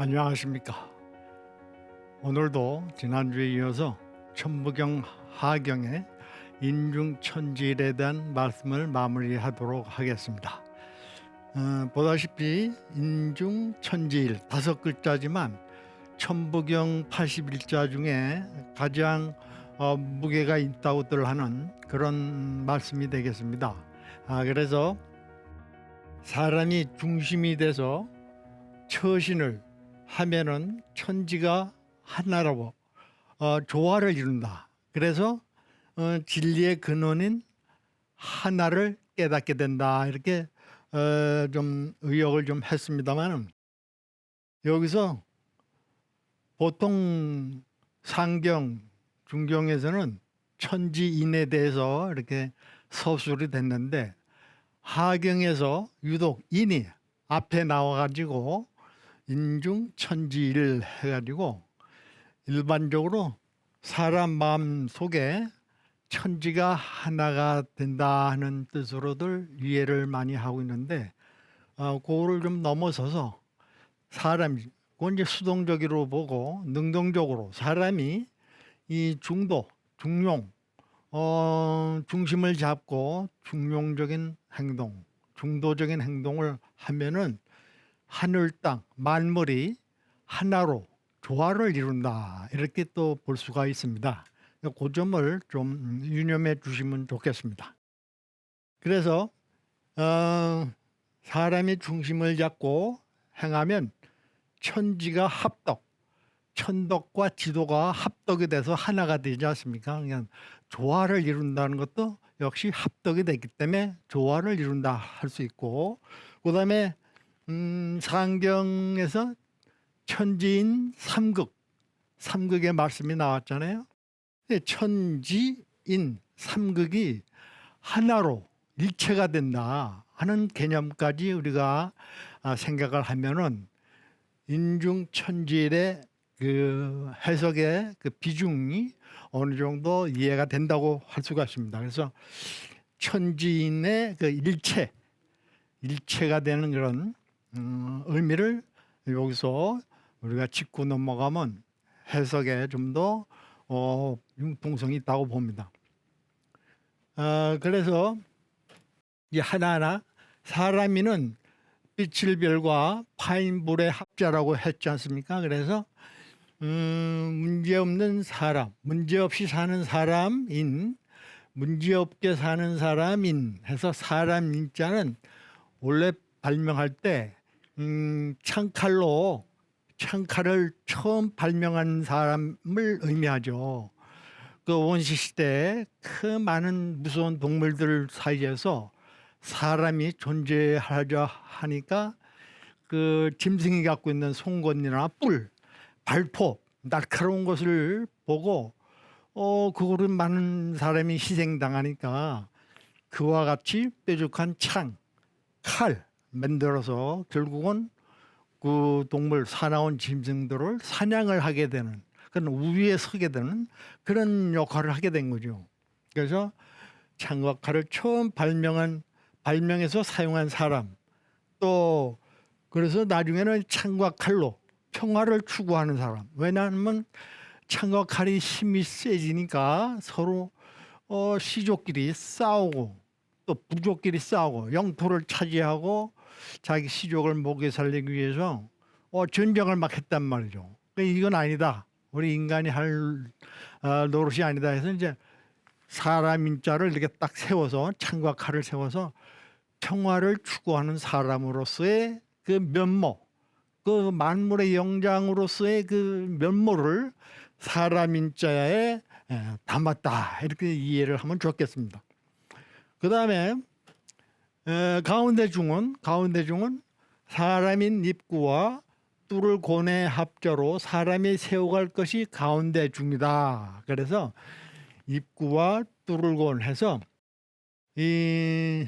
안녕하십니까. 오늘도 지난주에 이어서 천부경 하경의 인중천지일에 대한 말씀을 마무리하도록 하겠습니다. 어, 보다시피 인중천지일 다섯 글자지만 천부경 81자 중에 가장 어, 무게가 있다고들 하는 그런 말씀이 되겠습니다. 아, 그래서 사람이 중심이 돼서 처신을 하면은 천지가 하나로 어, 조화를 이룬다. 그래서 어, 진리의 근원인 하나를 깨닫게 된다. 이렇게 어, 좀 의역을 좀 했습니다만은 여기서 보통 상경 중경에서는 천지인에 대해서 이렇게 서술이 됐는데 하경에서 유독 인이 앞에 나와가지고 인중 천지일 해가지고 일반적으로 사람 마음 속에 천지가 하나가 된다 하는 뜻으로들 이해를 많이 하고 있는데 어, 그거를 좀 넘어서서 사람이 그건 이제 수동적으로 보고 능동적으로 사람이 이 중도 중용 어, 중심을 잡고 중용적인 행동 중도적인 행동을 하면은 하늘 땅 만물이 하나로 조화를 이룬다 이렇게 또 볼 수가 있습니다. 그 점을 좀 유념해 주시면 좋겠습니다. 그래서 어, 사람이 중심을 잡고 행하면 천지가 합덕, 천덕과 지도가 합덕이 돼서 하나가 되지 않습니까? 그냥 조화를 이룬다는 것도 역시 합덕이 되기 때문에 조화를 이룬다 할 수 있고, 그 다음에 음, 상경에서 천지인 삼극, 삼극의 말씀이 나왔잖아요. 천지인 삼극이 하나로 일체가 된다 하는 개념까지 우리가 아, 생각을 하면은 인중 천지일의 그 해석의 그 비중이 어느 정도 이해가 된다고 할 수가 있습니다. 그래서 천지인의 그 일체, 일체가 되는 그런 음, 의미를 여기서 우리가 짚고 넘어가면 해석에 좀더 어, 융통성이 있다고 봅니다. 어, 그래서 이 하나하나 사람이는 빛을 별과 파인불의 합자라고 했지 않습니까? 그래서 음, 문제 없는 사람, 문제 없이 사는 사람인, 문제 없게 사는 사람인 해서 사람 인자는 원래 발명할 때 음, 창칼로 창칼을 처음 발명한 사람을 의미하죠. 그 원시 시대에 그 많은 무서운 동물들 사이에서 사람이 존재하려 하니까 그 짐승이 갖고 있는 송곳니나 뿔, 발포, 날카로운 것을 보고 어 그거를 많은 사람이 희생당하니까 그와 같이 뾰족한 창, 칼 만들어서 결국은 그 동물 사나운 짐승들을 사냥을 하게 되는 그런 우위에 서게 되는 그런 역할을 하게 된 거죠. 그래서 창과 칼을 처음 발명한 발명해서 사용한 사람 또 그래서 나중에는 창과 칼로 평화를 추구하는 사람 왜냐하면 창과 칼이 힘이 세지니까 서로 어, 시족끼리 싸우고 또 부족끼리 싸우고 영토를 차지하고 자기 시족을 먹여 살리기 위해서 어, 전쟁을 막 했단 말이죠. 그러니까 이건 아니다. 우리 인간이 할 어, 노릇이 아니다 해서 이제 사람 인자를 이렇게 딱 세워서 창과 칼을 세워서 평화를 추구하는 사람으로서의 그 면모, 그 만물의 영장으로서의 그 면모를 사람 인자에 에, 담았다 이렇게 이해를 하면 좋겠습니다. 그 다음에 가운데 중은 가운데 중은 사람인 입구와 뚫을 고의 합자로 사람이 세워갈 것이 가운데 중이다. 그래서 입구와 뚫을 곤 해서 이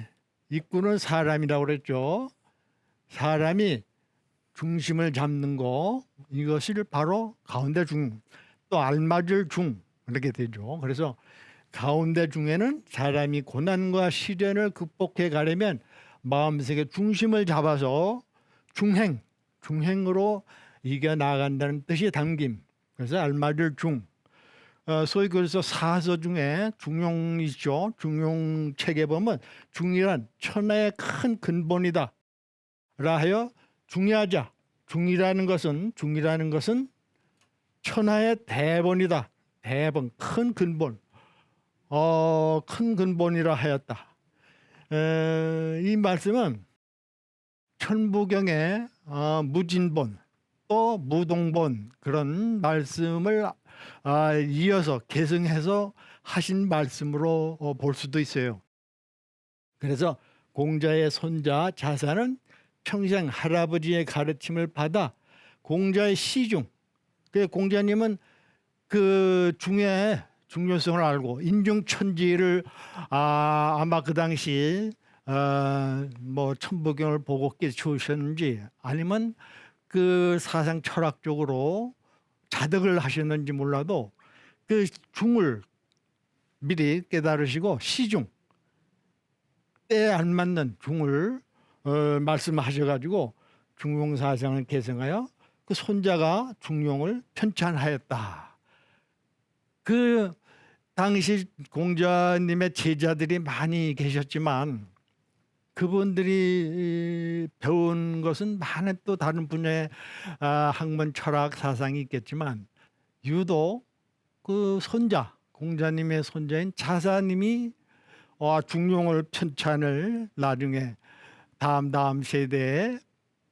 입구는 사람이라고 그랬죠. 사람이 중심을 잡는 거 이것을 바로 가운데 중 또 알맞을 중 이렇게 되죠. 그래서 가운데 중에는 사람이 고난과 시련을 극복해 가려면 마음속에 중심을 잡아서 중행 중행으로 이겨 나간다는 뜻이 담김. 그래서 알맞을 중. 어, 소위 그래서 사서 중에 중용이죠. 중용 책에 보면 중이란 천하의 큰 근본이다. 라 하여 중요하자. 중이라는 것은 중이라는 것은 천하의 대본이다. 대본 큰 근본. 어, 큰 근본이라 하였다. 에, 이 말씀은 천부경의 어, 무진본 또 무동본 그런 말씀을 아, 이어서 계승해서 하신 말씀으로 어, 볼 수도 있어요. 그래서 공자의 손자 자사는 평생 할아버지의 가르침을 받아 공자의 시중. 그 공자님은 그 중에 중요성을 알고 인중천지를 아, 아마 그 당시 어, 뭐 천부경을 보고 깨치우셨는지 아니면 그 사상 철학적으로 자덕을 하셨는지 몰라도 그 중을 미리 깨달으시고 시중 때에 안 맞는 중을 어, 말씀하셔가지고 중용 사상을 개성하여 그 손자가 중용을 편찬하였다. 그 당시 공자님의 제자들이 많이 계셨지만 그분들이 배운 것은 많은 또 다른 분야의 아, 학문 철학 사상이 있겠지만 유독 그 손자 공자님의 손자인 자사님이 어, 중용을 편찬을 나중에 다음 다음 세대에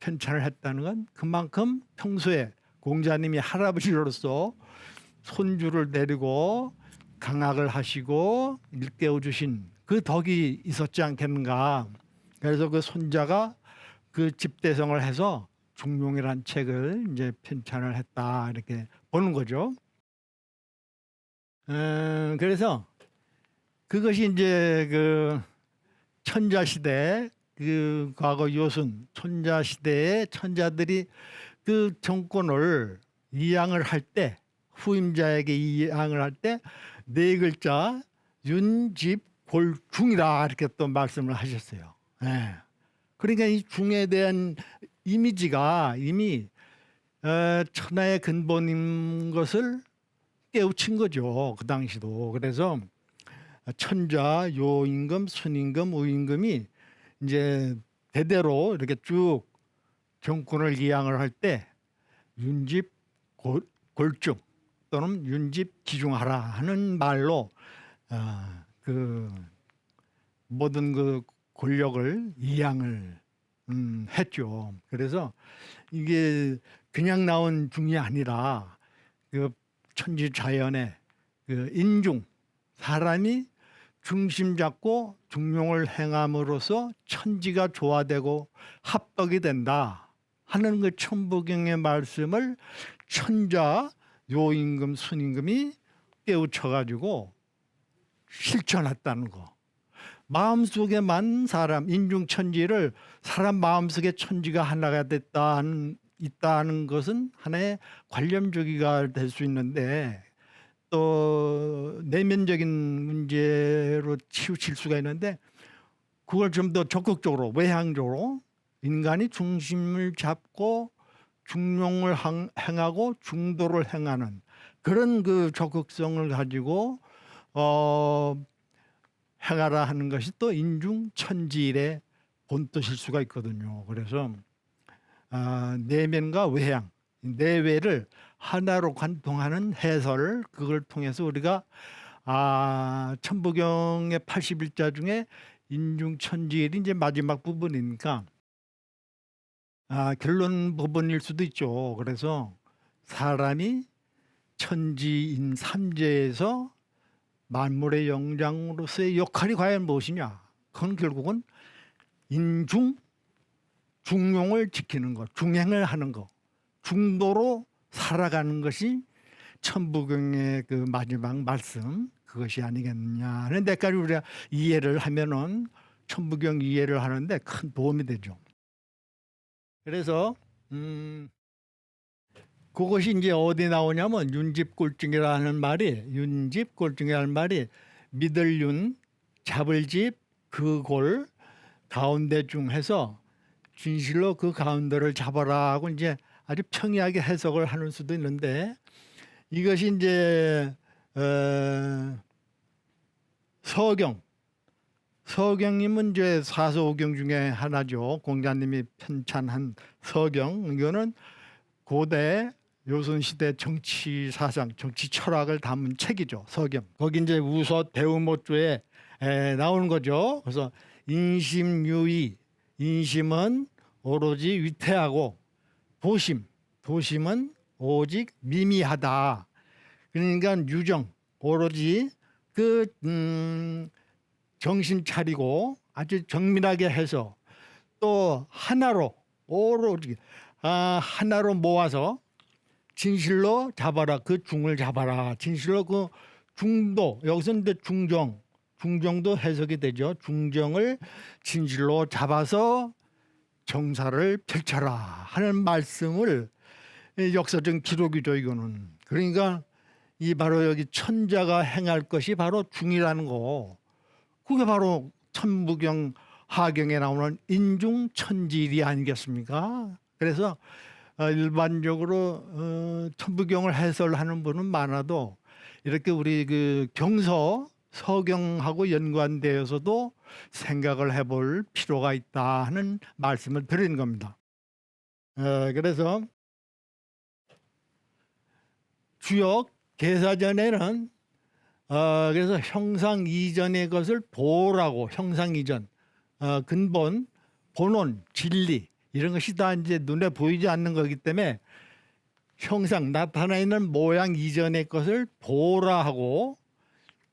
편찬을 했다는 건 그만큼 평소에 공자님이 할아버지로서 손주를 데리고 강학을 하시고 일깨워 주신 그 덕이 있었지 않겠는가. 그래서 그 손자가 그 집대성을 해서 중용이란 책을 이제 편찬을 했다 이렇게 보는 거죠. 음, 그래서 그것이 이제 그 천자 시대 그 과거 요순 천자 시대의 천자들이 그 정권을 이양을 할 때 후임자에게 이양을 할 때 네 글자 윤집골중이라 이렇게 또 말씀을 하셨어요. 예. 그러니까 이 중에 대한 이미지가 이미 어, 천하의 근본인 것을 깨우친 거죠. 그 당시도. 그래서 천자, 요임금, 순임금, 우임금이 이제 대대로 이렇게 쭉 정권을 이양을 할 때 윤집 골, 골중 또는 윤집 기중하라 하는 말로 어, 그 모든 그 권력을 이양을 음, 했죠. 그래서 이게 그냥 나온 중이 아니라 그 천지 자연의 그 인중 사람이 중심 잡고 중용을 행함으로써 천지가 조화되고 합덕이 된다 하는 그 천부경의 말씀을 천자 요임금 순임금이 깨우쳐 가지고 실천했다는 거. 마음속에만 사람 인중천지를 사람 마음속에 천지가 하나가 됐다는 있다는 것은 하나의 관념적이가 될 수 있는데 또 내면적인 문제로 치우칠 수가 있는데 그걸 좀 더 적극적으로 외향적으로 인간이 중심을 잡고 중용을 행- 행하고 중도를 행하는 그런 그 적극성을 가지고 어 행하라 하는 것이 또 인중 천지일의 본뜻일 수가 있거든요. 그래서 아, 내면과 외향, 내외를 하나로 관통하는 해설 그걸 통해서 우리가 아, 천부경의 81자 중에 인중 천지일이 이제 마지막 부분이니까 아, 결론 부분일 수도 있죠. 그래서 사람이 천지인 삼재에서 만물의 영장으로서의 역할이 과연 무엇이냐? 그건 결국은 인중 중용을 지키는 것, 중행을 하는 것, 중도로 살아가는 것이 천부경의 그 마지막 말씀 그것이 아니겠느냐 하는 데까지 우리가 이해를 하면은 천부경 이해를 하는데 큰 도움이 되죠. 그래서 음 그것이 이제 어디 나오냐면 윤집골증이라는 말이 윤집골증이라는 말이 믿을 윤 잡을 집 그 골 가운데 중 해서 진실로 그 가운데를 잡아라 하고 이제 아주 평이하게 해석을 하는 수도 있는데 이것이 이제 어, 서경 서경님은 이제 사서오경 중에 하나죠. 공자님이 편찬한 서경 이거는 고대 요선 시대 정치 사상, 정치 철학을 담은 책이죠. 서경. 거기 이제 우서 대우모조에 에, 나오는 거죠. 그래서 인심유의, 인심은 오로지 위태하고 도심, 도심은 오직 미미하다. 그러니까 유정, 오로지 그 음, 정신 차리고 아주 정밀하게 해서 또 하나로 오로지 아, 하나로 모아서 진실로 잡아라. 그 중을 잡아라. 진실로 그 중도 여기서는 이제 중정 중정도 해석이 되죠. 중정을 진실로 잡아서 정사를 펼쳐라 하는 말씀을 이 역사적 기록이죠 이거는. 그러니까 이 바로 여기 천자가 행할 것이 바로 중이라는 거 그게 바로 천부경 하경에 나오는 인중천질이 아니겠습니까? 그래서 어, 일반적으로 어, 천부경을 해설하는 분은 많아도 이렇게 우리 그 경서 서경하고 연관되어서도 생각을 해볼 필요가 있다 하는 말씀을 드리는 겁니다. 어, 그래서 주역 계사전에는 어, 그래서 형상 이전의 것을 보라고 형상 이전. 어, 근본 본원 진리. 이런 것이 다 이제 눈에 보이지 않는 거기 때문에 형상 나타나 있는 모양 이전의 것을 보라 하고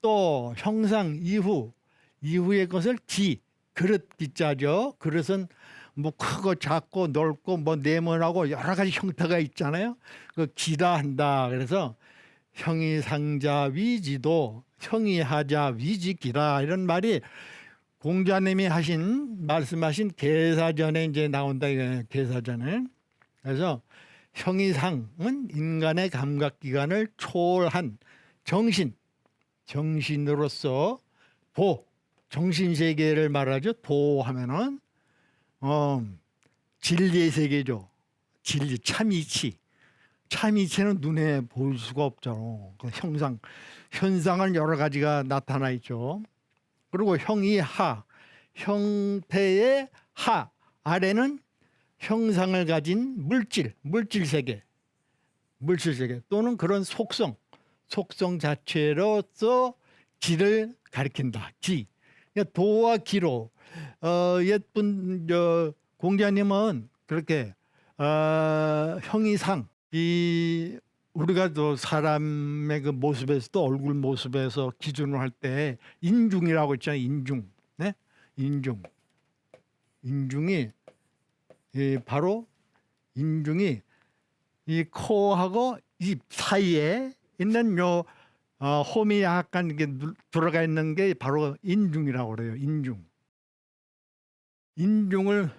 또 형상 이후 이후의 것을 기 그릇 기자죠. 그릇은 뭐 크고 작고 넓고 뭐 네모나고 여러 가지 형태가 있잖아요. 그 기다 한다. 그래서 형이 상자 위지도 형이 하자 위지기라 이런 말이 공자님이 하신 말씀하신 계사전에 이제 나온다 이거예요. 계사전에 그래서 형이상은 인간의 감각 기관을 초월한 정신 정신으로서 도 정신 세계를 말하죠. 도 하면은 어 진리의 세계죠. 진리 참 이치 참이치는 눈에 보일 수가 없잖아. 그 형상 현상은 여러 가지가 나타나 있죠. 그리고 형이 하 형태의 하 아래는 형상을 가진 물질 물질 세계 물질 세계 또는 그런 속성 속성 자체로서 기를 가리킨다 기 그러니까 도와 기로 어, 예쁜 저 공자님은 그렇게 어, 형이상 이 우리가 또 사람의 그 모습에서도 얼굴 모습에서 기준을 할 때 인중이라고 있잖아요. 인중. 네? 인중. 인중이 이 바로 인중이 이 코하고 입 사이에 있는 요 어, 홈이 약간 이게 눌- 들어가 있는 게 바로 인중이라고 그래요. 인중. 인중을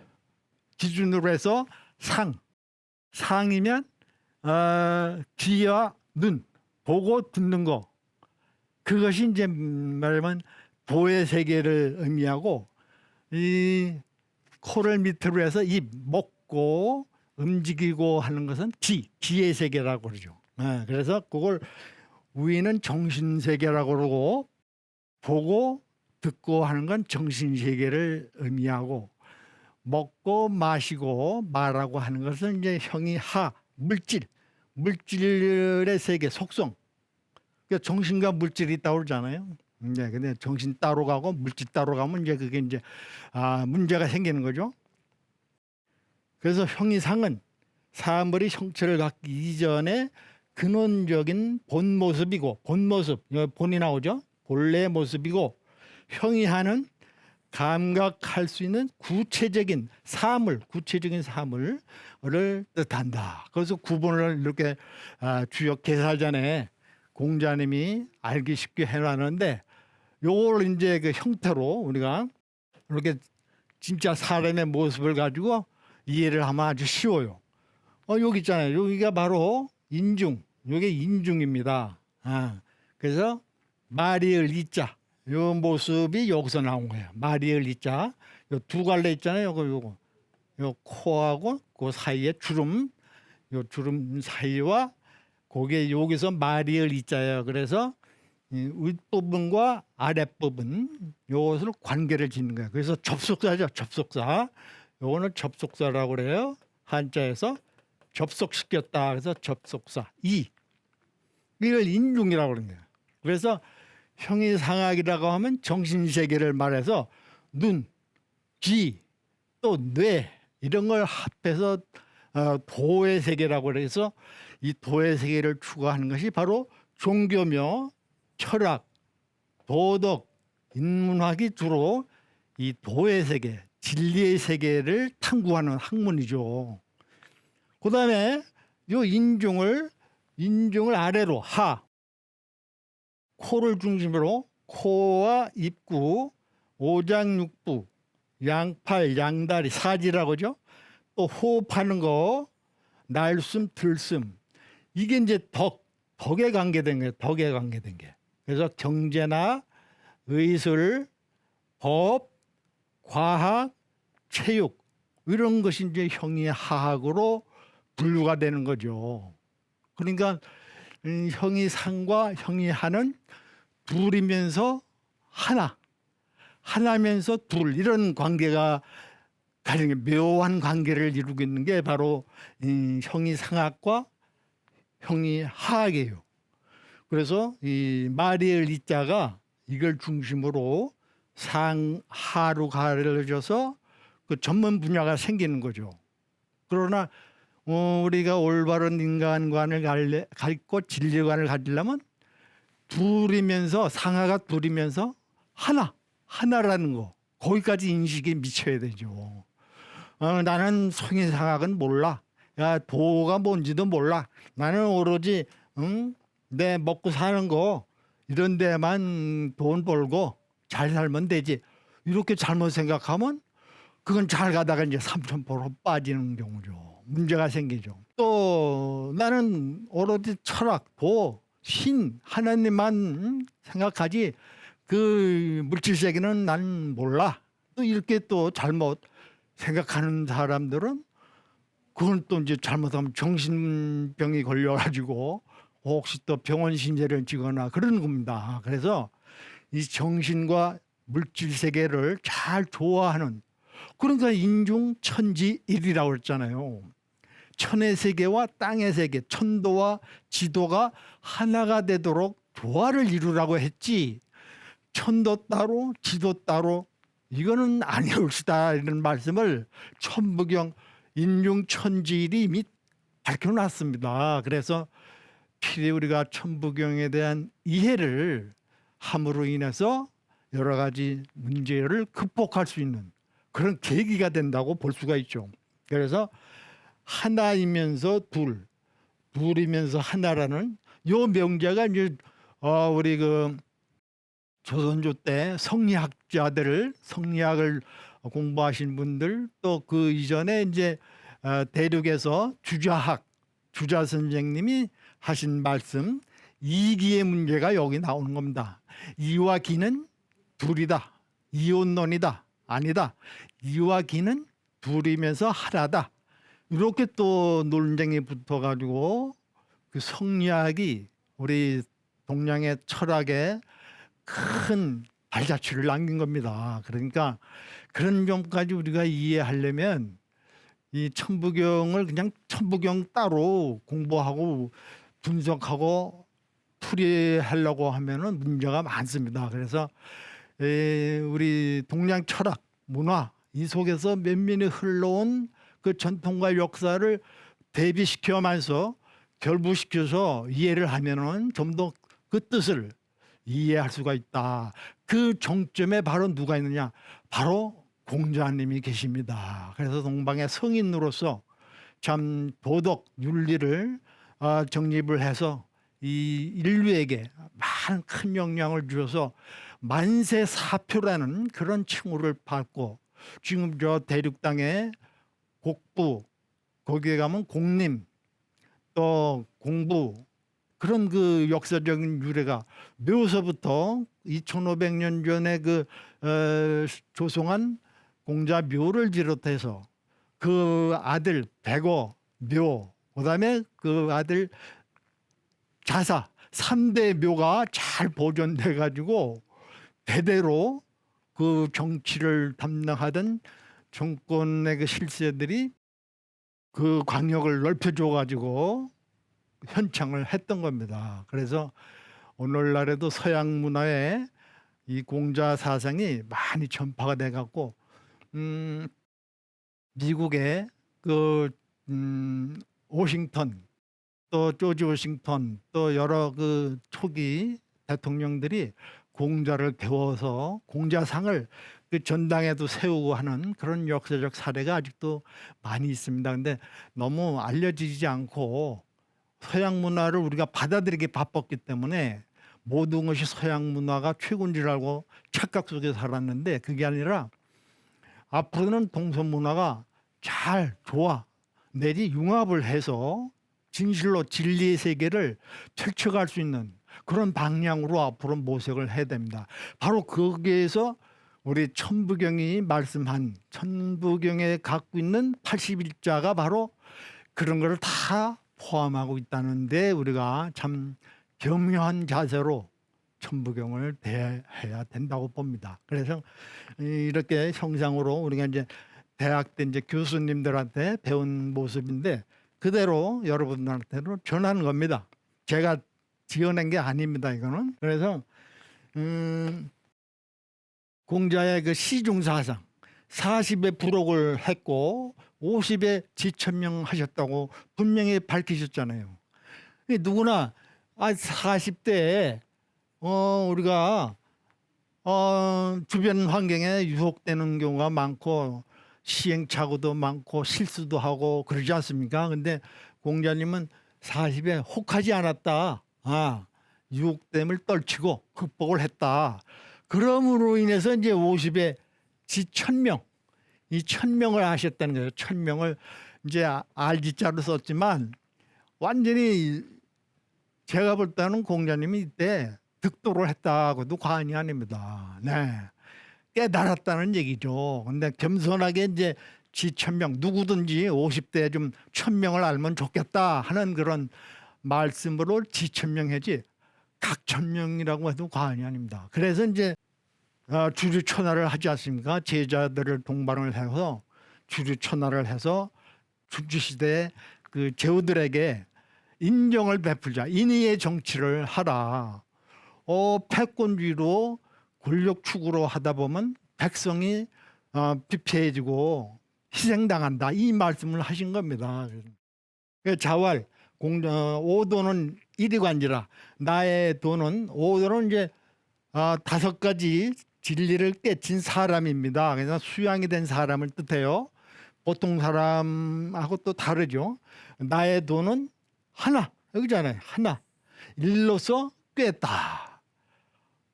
기준으로 해서 상. 상이면 어, 귀와 눈 보고 듣는 거 그것이 이제 말하면 도의 세계를 의미하고 이 코를 밑으로 해서 입 먹고 움직이고 하는 것은 기 기의 세계라고 그러죠. 예, 그래서 그걸 위는 정신 세계라고 그러고 보고 듣고 하는 건 정신 세계를 의미하고 먹고 마시고 말하고 하는 것은 이제 형이 하 물질 물질의 세계 속성 그러니까 정신과 물질이 있다고 그러잖아요. 네, 근데 정신 따로 가고 물질 따로 가면 이제 그게 이제 아 문제가 생기는 거죠. 그래서 형이상은 사물이 형체를 갖기 이전에 근원적인 본 모습이고 본 모습 본이 나오죠. 본래 모습이고 형이하는 감각할 수 있는 구체적인 사물, 구체적인 사물을 뜻한다. 그래서 구분을 이렇게 아, 주역 계사전에 공자님이 알기 쉽게 해놨는데 요걸 이제 그 형태로 우리가 이렇게 진짜 사람의 모습을 가지고 이해를 하면 아주 쉬워요. 어, 여기 있잖아요. 여기가 바로 인중. 요게 인중입니다. 아, 그래서 마리을 이자. 요 모습이 여기서 나온 거예요. 마리을 이자. 요 두 갈래 있잖아요. 요거 요거. 요 코하고 그 사이에 주름 요 주름 사이와 고개 여기서 마리을 있자요. 그래서 이 윗부분과 아랫부분 요것을 관계를 짓는 거예요. 그래서 접속사죠. 접속사. 요거는 접속사라고 그래요. 한자에서 접속시켰다. 그래서 접속사. 이. 이걸 인중이라고 그러는 거예요. 그래서 형이상학이라고 하면 정신세계를 말해서 눈, 귀, 또 뇌 이런 걸 합해서 어, 도의 세계라고 그래서 이 도의 세계를 추구하는 것이 바로 종교며 철학, 도덕, 인문학이 주로 이 도의 세계, 진리의 세계를 탐구하는 학문이죠. 그다음에 요 인중을 인중을 아래로 하 코를 중심으로 코와 입구, 오장육부, 양팔, 양다리, 사지라고 하죠. 또 호흡하는 거, 날숨, 들숨. 이게 이제 덕, 덕에 관계된 거예요. 덕에 관계된 게. 그래서 경제나 의술, 법, 과학, 체육 이런 것이 이제 형이 하학으로 분류가 되는 거죠. 그러니까 음, 형이 상과 형이 하는 둘이면서 하나, 하나면서 둘 이런 관계가 가령 묘한 관계를 이루고 있는 게 바로 이 형이 상학과 형이 하학이에요. 그래서 이 마리엘 이자가 이걸 중심으로 상하로 가려져서 그 전문 분야가 생기는 거죠. 그러나 어, 우리가 올바른 인간관을 갈래, 갖고 진리관을 가지려면 둘이면서 상하가 둘이면서 하나 하나라는 거 거기까지 인식이 미쳐야 되죠. 어, 나는 성인상학은 몰라. 야 도가 뭔지도 몰라. 나는 오로지 응? 내 먹고 사는 거 이런 데만 돈 벌고 잘 살면 되지. 이렇게 잘못 생각하면 그건 잘 가다가 이제 삼천포로 빠지는 경우죠. 문제가 생기죠. 또 나는 오로지 철학, 도, 신, 하나님만 음, 생각하지 그 물질 세계는 난 몰라. 또 이렇게 또 잘못 생각하는 사람들은 그건 또 이제 잘못하면 정신병이 걸려가지고 혹시 또 병원 신세를 지거나 그러는 겁니다. 그래서 이 정신과 물질 세계를 잘 조화하는 그러니까 인중 천지 일이라고 했잖아요. 천의 세계와 땅의 세계, 천도와 지도가 하나가 되도록 조화를 이루라고 했지. 천도 따로, 지도 따로 이거는 아니올 수다 이런 말씀을 천부경 인중천지일이 이미 밝혀놨습니다. 그래서 필히 우리가 천부경에 대한 이해를 함으로 인해서 여러 가지 문제를 극복할 수 있는 그런 계기가 된다고 볼 수가 있죠. 그래서 하나이면서 둘, 둘이면서 하나라는 요 명제가 이제 어 우리 그 조선조 때 성리학자들을 성리학을 공부하신 분들 또 그 이전에 이제 어, 대륙에서 주자학 주자 선생님이 하신 말씀 이기의 문제가 여기 나오는 겁니다. 이와 기는 둘이다. 이혼론이다. 아니다. 이와 기는 둘이면서 하나다. 이렇게 또 논쟁이 붙어가지고 그 성리학이 우리 동양의 철학에 큰 발자취를 남긴 겁니다. 그러니까 그런 점까지 우리가 이해하려면 이 천부경을 그냥 천부경 따로 공부하고 분석하고 풀이하려고 하면은 문제가 많습니다. 그래서 에, 우리 동양 철학, 문화 이 속에서 면면이 흘러온 그 전통과 역사를 대비시켜면서 결부시켜서 이해를 하면은 좀 더 그 뜻을 이해할 수가 있다. 그 정점에 바로 누가 있느냐? 바로 공자님이 계십니다. 그래서 동방의 성인으로서 참 도덕 윤리를 어, 정립을 해서 이 인류에게 많은 큰 영향을 주셔서 만세 사표라는 그런 칭호를 받고 지금 저 대륙 땅에 곡부 거기에 가면 공림 또 공부 그런 그 역사적인 유래가 묘서부터 2,500년 전에 그 어, 조성한 공자 묘를 비롯해서 그 아들 백어 묘 그다음에 그 아들 자사 3대 묘가 잘 보존돼 가지고 대대로 그 정치를 담당하던 정권의 그 실세들이 그 광역을 넓혀줘 가지고 현창을 했던 겁니다. 그래서 오늘날에도 서양 문화에 이 공자 사상이 많이 전파가 돼 갖고 음 미국의 그 음, 워싱턴 또 조지 워싱턴 또 여러 그 초기 대통령들이 공자를 배워서 공자상을 그 전당에도 세우고 하는 그런 역사적 사례가 아직도 많이 있습니다. 근데 너무 알려지지 않고 서양 문화를 우리가 받아들이기 바빴기 때문에 모든 것이 서양 문화가 최고인 줄 알고 착각 속에 살았는데 그게 아니라 앞으로는 동서 문화가 잘 좋아 내리 융합을 해서 진실로 진리의 세계를 펼쳐갈 수 있는 그런 방향으로 앞으로 모색을 해야 됩니다. 바로 거기에서 우리 천부경이 말씀한 천부경에 갖고 있는 81자가 바로 그런 것을 다 포함하고 있다는데 우리가 참 겸허한 자세로 천부경을 대해야 된다고 봅니다. 그래서 이렇게 형상으로 우리가 이제 대학 때 이제 교수님들한테 배운 모습인데 그대로 여러분들한테로 전하는 겁니다. 제가 지어낸 게 아닙니다. 이거는 그래서 음, 공자의 그 시중사상 40에 부록을 했고 50에 지천명 하셨다고 분명히 밝히셨잖아요. 이 누구나 아 40대에 어 우리가 어 주변 환경에 유혹되는 경우가 많고 시행착오도 많고 실수도 하고 그러지 않습니까? 근데 공자님은 40에 혹하지 않았다. 아, 유혹됨을 떨치고 극복을 했다. 그럼으로 인해서 이제 50에 지천명, 이 천명을 하셨다는 거예요. 천명을 이제 아- 알지자로 썼지만 완전히 제가 볼 때는 공자님이 이때 득도를 했다고도 과언이 아닙니다. 네. 깨달았다는 얘기죠. 근데 겸손하게 이제 지천명 누구든지 50대에 좀 천명을 알면 좋겠다 하는 그런 말씀으로 지천명해지 각 천명이라고 해도 과언이 아닙니다. 그래서 이제 어, 주주천하를 하지 않습니까? 제자들을 동반을 해서 주주천하를 해서 주주시대에 그 제후들에게 인정을 베풀자 인의의 정치를 하라. 어, 패권주의로 권력 추구로 하다 보면 백성이 어, 피폐해지고 희생당한다 이 말씀을 하신 겁니다. 그 자활 공 어, 오도는 이리 관지라 나의 도는 오도는 이제 어, 다섯 가지 진리를 깨친 사람입니다. 그래서 수양이 된 사람을 뜻해요. 보통 사람하고 또 다르죠. 나의 도는 하나 여기잖아요. 하나 일로서 꿰다.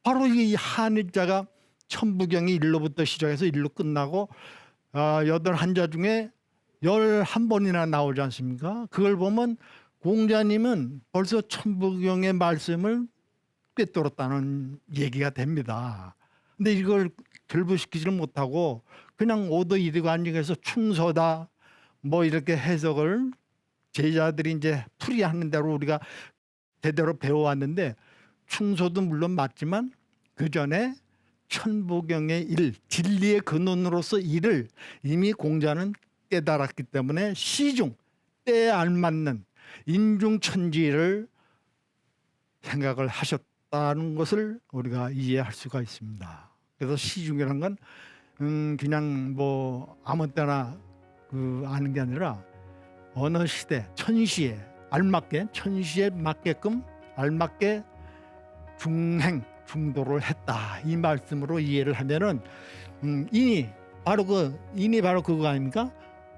바로 이 한일자가 천부경이 일로부터 시작해서 일로 끝나고 어, 여덟 한자 중에 열한 번이나 나오지 않습니까? 그걸 보면 공자님은 벌써 천부경의 말씀을 꿰뚫었다는 얘기가 됩니다. 근데 이걸 결부시키지를 못하고 그냥 오도 안정해서 충서다 뭐 이렇게 해석을 제자들이 이제 풀이하는 대로 우리가 대대로 배워왔는데 충소도 물론 맞지만 그 전에 천부경의 일, 진리의 근원으로서 일을 이미 공자는 깨달았기 때문에 시중 때에 알맞는 인중천지를 생각을 하셨다는 것을 우리가 이해할 수가 있습니다. 그래서 시중이라는 건 음, 그냥 뭐 아무 때나 그 아는 게 아니라 어느 시대 천시에 알맞게 천시에 맞게끔 알맞게 중행 중도를 했다 이 말씀으로 이해를 하면은 음, 인이 바로 그 인이 바로 그거 아닙니까?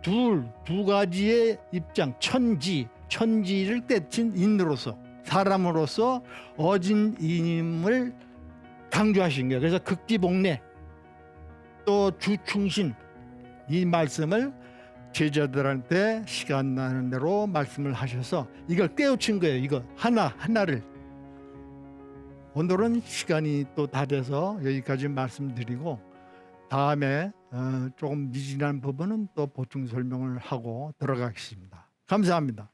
둘 두 가지의 입장 천지 천지를 떼친 인으로서 사람으로서 어진 인임을 강조하신 거예요. 그래서 극지복례 또 주충신 이 말씀을 제자들한테 시간 나는 대로 말씀을 하셔서 이걸 깨우친 거예요. 이거 하나 하나를 오늘은 시간이 또 다 돼서 여기까지 말씀드리고 다음에 어, 조금 미진한 부분은 또 보충 설명을 하고 들어가겠습니다. 감사합니다.